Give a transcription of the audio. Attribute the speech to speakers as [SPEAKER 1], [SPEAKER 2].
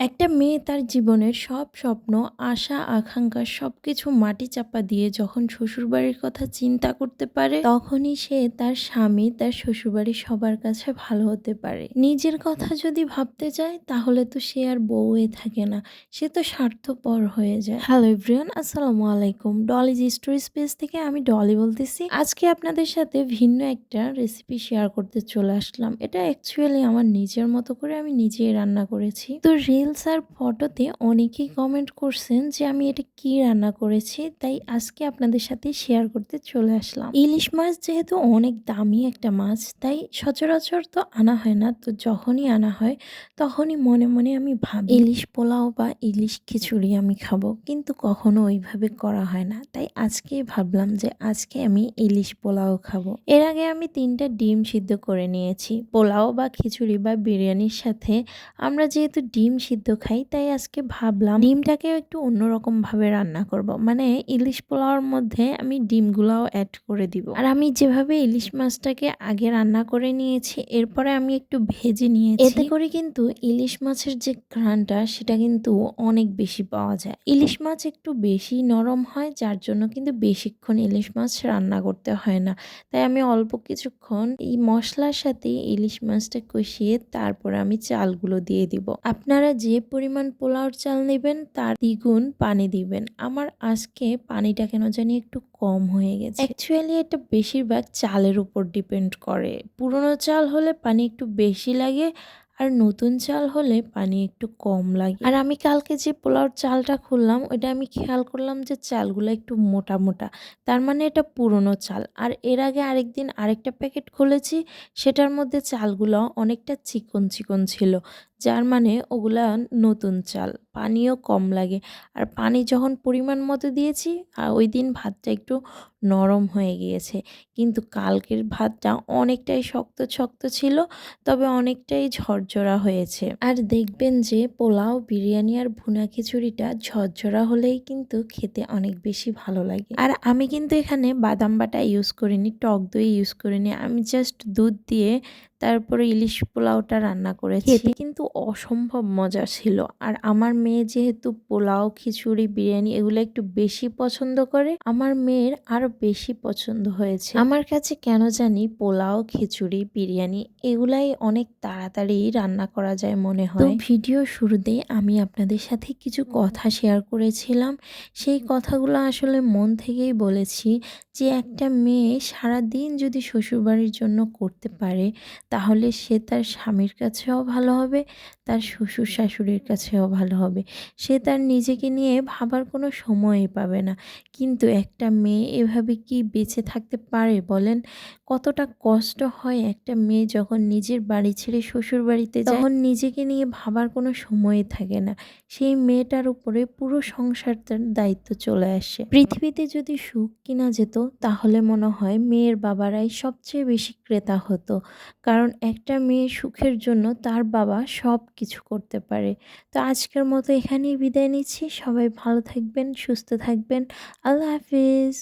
[SPEAKER 1] একটা মেয়ে তার জীবনের সব স্বপ্ন, আশা, আকাঙ্ক্ষা সব কিছু মাটি চাপা দিয়ে যখন শ্বশুরবাড়ির কথা চিন্তা করতে পারে, তখনই সে তার স্বামী, তার শ্বশুরবাড়ির সবার কাছে ভালো হতে পারে। নিজের কথা যদি ভাবতে চায় তাহলে তো সে আর বউয়ে থাকে না, সে তো স্বার্থপর হয়ে যায়। হ্যালো এভরিওয়ান, আসসালামু আলাইকুম। ডলিজ স্টোরি স্পেস থেকে আমি ডলি বলতেছি। আজকে আপনাদের সাথে ভিন্ন একটা রেসিপি শেয়ার করতে চলে আসলাম। এটা অ্যাকচুয়ালি আমার নিজের মতো করে আমি নিজেই রান্না করেছি। তো রিলস আর ফটোতে অনেকেই কমেন্ট করছেন যে আমি এটা কি রান্না করেছি, তাই আজকে আপনাদের সাথে শেয়ার করতে চলে আসলাম। ইলিশ মাছ যেহেতু অনেক দামি একটা মাছ, তাই সচরাচর তো আনা হয় না, তো যখনই আনা হয় তখনই মনে মনে আমি ভাবি, ইলিশ পোলাও বা ইলিশ খিচুড়ি আমি খাব, কিন্তু কখনো ওইভাবে করা হয় না। তাই আজকে ভাবলাম যে আজকে আমি ইলিশ পোলাও খাব। এর আগে আমি তিনটা ডিম সিদ্ধ করে নিয়েছি, পোলাও বা খিচুড়ি বা বিরিয়ানির সাথে। আমরা যেহেতু ডিম সিদ্ধ খাই, তাই আজকে ভাবলাম ডিমটাকেও একটু অন্যরকম ভাবে রান্না করব। মানে ইলিশ পোলাওর মধ্যে আমি ডিমগুলাও অ্যাড করে দিব। আর আমি যেভাবে ইলিশ মাছটাকে আগে রান্না করে নিয়েছি, এরপরে আমি একটু ভেজে নিয়েছি। এতে করে কিন্তু ইলিশ মাছের যে ঘ্রাণটা, সেটা কিন্তু অনেক বেশি পাওয়া যায়। ইলিশ মাছ একটু বেশি নরম হয়, যার জন্য কিন্তু বেশিক্ষণ ইলিশ মাছ রান্না করতে হয় না। তাই আমি অল্প কিছুক্ষণ এই মশলার সাথে ইলিশ মাছটা কষিয়ে তারপর আমি চালগুলো দিয়ে দিব। আপনারা যে পরিমাণ পোলাওর চাল নেবেন, তার দ্বিগুণ পানি দিবেন। আমার আজকে পানিটা কেন জানি একটু কম হয়ে গেছে। অ্যাকচুয়ালি এটা বেশিরভাগ চালের উপর ডিপেন্ড করে। পুরনো চাল হলে পানি একটু বেশি লাগে, আর নতুন চাল হলে পানি একটু কম লাগে। আর আমি কালকে যে পোলাওর চালটা খুললাম, ওইটা আমি খেয়াল করলাম যে চালগুলো একটু মোটা মোটা। তার মানে এটা পুরনো চাল। আর এর আগে আরেকদিন আরেকটা প্যাকেট খুলেছি, সেটার মধ্যে চালগুলো অনেকটা চিকন চিকন ছিল। যার মানে ওগুলা নতুন চাল। পানিও কম লাগে। আর পানি যখন পরিমাণ মতো দিয়েছি, আর ওই দিন ভাতটা একটু নরম হয়ে গিয়েছে। কিন্তু কালকের ভাতটা অনেকটাই শক্ত শক্ত ছিল, তবে অনেকটাই ঝরঝরা হয়েছে। আর দেখবেন যে, পোলাও, বিরিয়ানি আর ভুনা খিচুড়িটা ঝরঝরা হলেই কিন্তু খেতে অনেক বেশি ভালো লাগে। আর আমি কিন্তু এখানে বাদাম বাটা ইউজ করিনি, টক দই ইউজ করিনি। আমি জাস্ট দুধ দিয়ে তারপরে ইলিশ পোলাওটা রান্না করেছি। খেতে কিন্তু অসম্ভব মজা ছিল। আর আমার মেয়ে যেহেতু পোলাও খিচুড়ি বিরিয়ানি এগুলো একটু বেশি পছন্দ করে আমার মেয়ের আরও বেশি পছন্দ হয়েছে। আমার কাছে কেন জানি পোলাও খিচুড়ি বিরিয়ানি এগুলাই অনেক তাড়াতাড়ি রান্না করা যায় মনে হয়। ভিডিও শুরুতে আমি আপনাদের সাথে কিছু কথা শেয়ার করেছিলাম। সেই কথাগুলো আসলে মন থেকেই বলেছি যে একটা মেয়ে সারা দিন যদি শ্বশুরবাড়ির জন্য করতে পারে তাহলে সে তার স্বামীর কাছেও ভালো হবে, তার শ্বশুর শাশুড়ির কাছেও ভালো হবে। সে তার নিজেকে নিয়ে ভাবার কোনো সময়ই পাবে না। কিন্তু একটা মেয়ে এভাবে কি বেঁচে থাকতে পারে বলেন? কতটা কষ্ট হয় একটা মেয়ে যখন নিজের বাড়ি ছেড়ে শ্বশুর বাড়িতে তখন নিজেকে নিয়ে ভাবার কোনো সময়ই থাকে না। সেই মেয়েটার উপরে পুরো সংসারটার দায়িত্ব চলে আসে। পৃথিবীতে যদি সুখ কিনা যেত, তাহলে মনে হয় মেয়ের বাবারাই সবচেয়ে বেশি ক্রেতা হতো। কারণ একটা মেয়ে সুখের জন্য তার বাবা সব কিছু করতে পারে। তো আজকের মতো এখানেই বিদায় নিচ্ছি। সবাই ভালো থাকবেন, সুস্থ থাকবেন। আল্লাহ হাফিজ।